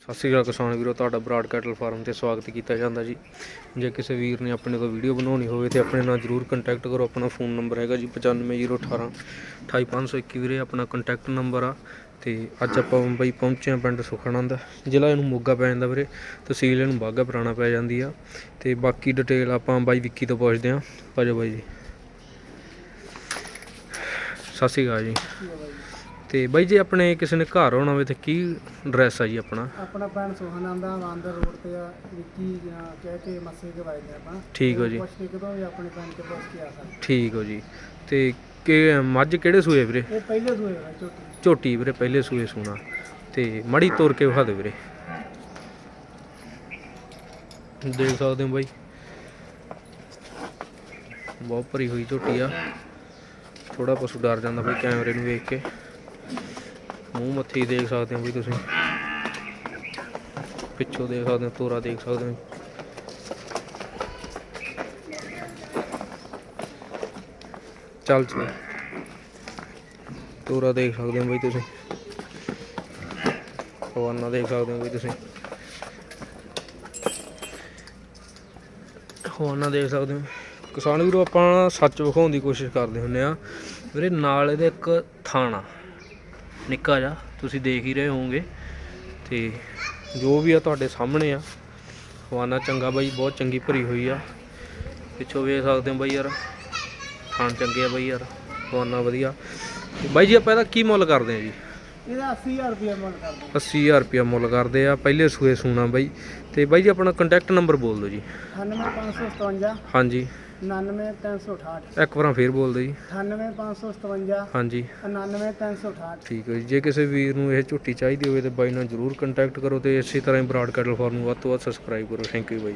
ਸਤਿ ਸ਼੍ਰੀ ਅਕਾਲ ਕਿਸਾਨ ਵੀਰੋ, ਤੁਹਾਡਾ ਬਰਾਡ ਕੈਟਲ ਫਾਰਮ ਤੇ ਸਵਾਗਤ ਕੀਤਾ ਜਾਂਦਾ ਜੀ। ਜੇ ਕਿਸੇ ਵੀਰ ਨੇ ਆਪਣੇ ਤੋਂ ਵੀਡੀਓ ਬਣਾਉਣੀ ਹੋਵੇ ਤੇ ਆਪਣੇ ਨਾਲ ਜਰੂਰ ਕੰਟੈਕਟ ਕਰੋ, ਆਪਣਾ ਫੋਨ ਨੰਬਰ ਹੈਗਾ ਜੀ 95018 28521 ਵੀਰੇ, ਆਪਣਾ ਕੰਟੈਕਟ ਨੰਬਰ ਆ। ਤੇ ਅੱਜ ਆਪਾਂ ਬਈ ਪਹੁੰਚੇ ਆ ਪਿੰਡ ਸੁਖਨੰਦ, ਜ਼ਿਲ੍ਹਾ ਇਹਨੂੰ ਮੋਗਾ ਪੈ ਜਾਂਦਾ ਵੀਰੇ, ਤਹਿਸੀਲ ਇਹਨੂੰ ਬਾਗਾ ਪੁਰਾਣਾ ਪੈ ਜਾਂਦੀ ਆ। ਤੇ ਬਾਕੀ ਡਿਟੇਲ ਆਪਾਂ ਬਾਈ ਵਿੱਕੀ ਤੋਂ ਪੁੱਛਦੇ ਆ ਭਾਜੋ ਬਾਈ ਜੀ। ਸਤਿ ਸ਼੍ਰੀ ਅਕਾਲ ਜੀ। ਤੇ ਬਾਈ ਜੇ ਆਪਣੇ ਕਿਸੇ ਨੇ ਘਰ ਆਉਣਾ ਹੋਵੇ ਤੇ ਕੀ ਐਡਰੈਸ ਆ ਜੀ ਆਪਣਾ? ਆਪਣਾ ਪਿੰਡ ਸੋਹਨਾਂਦਾ ਵਾਂਦਰ ਰੋਡ ਤੇ ਆ ਵਿੱਕੀ ਜਾਂ ਕਹਿ ਕੇ ਮੱਸੇ ਕੇ ਵਾਜਦੇ ਆਪਾਂ। ਠੀਕ ਹੋ ਜੀ। ਪੁੱਛ ਕੇ ਕਦੋਂ ਵੀ ਆਪਣੇ ਪਿੰਡ ਤੇ ਪੁੱਛ ਕੇ ਆ ਸਕਦੇ। ਠੀਕ ਹੋ ਜੀ। ਤੇ ਕਿ ਮੱਝ ਕਿਹੜੇ ਸੂਏ ਵੀਰੇ? ਇਹ ਪਹਿਲੇ ਸੂਏ ਝੋਟੀ। ਝੋਟੀ ਵੀਰੇ ਪਹਿਲੇ ਸੂਏ ਸੂਣਾ। ਤੇ ਮੜੀ ਤੋਰ ਕੇ ਵਿਖਾ ਦੇ ਵੀਰੇ। ਦੇਖ ਸਕਦੇ ਹੋ ਬਾਈ। ਬਹੁਤ ਭਰੀ ਹੋਈ ਝੋਟੀ ਆ। ਥੋੜਾ ਪਸ਼ੂ ਡਰ ਜਾਂਦਾ ਬਾਈ ਕੈਮਰੇ ਨੂੰ ਵੇਖ ਕੇ। ਮੂੰਹ ਮੱਥੀ ਦੇਖ ਸਕਦੇ ਹੋ ਵੀ ਤੁਸੀਂ। ਪਿੱਛੋਂ ਦੇਖ ਸਕਦੇ ਹੋ, ਤੋਰਾ ਦੇਖ ਸਕਦੇ ਹੋ। ਚੱਲ ਚੱਲ ਤੋਰਾ ਦੇਖ ਸਕਦੇ ਹੋ ਬਈ ਤੁਸੀਂ। ਹਵਾਨਾ ਦੇਖ ਸਕਦੇ ਹੋ ਬਈ ਤੁਸੀਂ। ਹਵਾਨਾ ਦੇਖ ਸਕਦੇ ਹੋ। ਕਿਸਾਨ ਵੀਰੋ, ਆਪਾਂ ਸੱਚ ਵਿਖਾਉਣ ਦੀ ਕੋਸ਼ਿਸ਼ ਕਰਦੇ ਹੁੰਨੇ ਆ। ਵੀਰੇ, ਨਾਲ ਇਹਦੇ ਇੱਕ ਥਾਣਾ। ਨਿੱਕਾ ਜਿਹਾ, ਤੁਸੀਂ ਦੇਖ ਹੀ ਰਹੇ ਹੋਵੋਗੇ। ਤੇ ਜੋ ਵੀ ਆ ਤੁਹਾਡੇ ਸਾਹਮਣੇ ਆ, ਖਵਾਨਾ ਚੰਗਾ ਬਾਈ, ਬਹੁਤ ਚੰਗੀ ਭਰੀ ਹੋਈ ਆ। ਪਿੱਛੋਂ ਵੇਖ ਸਕਦੇ ਹੋ ਬਾਈ ਯਾਰ, ਖਾਣ ਚੰਗੇ ਆ ਬਾਈ ਯਾਰ ਹਵਾਨਾ ਵਧੀਆ। ਬਾਈ ਜੀ ਆਪਾਂ ਇਹਦਾ ਕੀ ਮੁੱਲ ਕਰਦੇ ਆ ਜੀ? ਇਹਦਾ 80000 ਰੁਪਏ ਮੁੱਲ ਕਰਦੇ 80000 ਰੁਪਇਆ ਮੁੱਲ ਕਰਦੇ ਆ ਪਹਿਲੇ ਸੂਏ ਸੂਣਾ ਬਾਈ। ਤੇ ਬਾਈ ਜੀ ਆਪਣਾ ਕੰਟੈਕਟ ਨੰਬਰ ਬੋਲ ਦਿਓ ਜੀ। 98557 ਹਾਂਜੀ। 99368 ਇੱਕ ਵਾਰਾਂ ਫੇਰ ਬੋਲ ਦਿਓ ਜੀ। 98557 ਹਾਂਜੀ। 99368 ਠੀਕ ਹੈ ਜੀ ਜੇ ਕਿਸੇ ਵੀਰ ਨੂੰ ਇਹ ਝੁੱਟੀ ਚਾਹੀਦੀ ਹੋਵੇ ਤੇ ਬਾਈ ਨਾਲ ਜਰੂਰ ਕੰਟੈਕਟ ਕਰੋ ਤੇ ਇਸੇ ਤਰ੍ਹਾਂ ਹੀ ਬਰਾਡ ਕੈਟਲ ਫਾਰਮ ਨੂੰ ਵੱਧ ਤੋਂ ਵੱਧ ਸਬਸਕ੍ਰਾਈਬ ਕਰੋ। Thank you by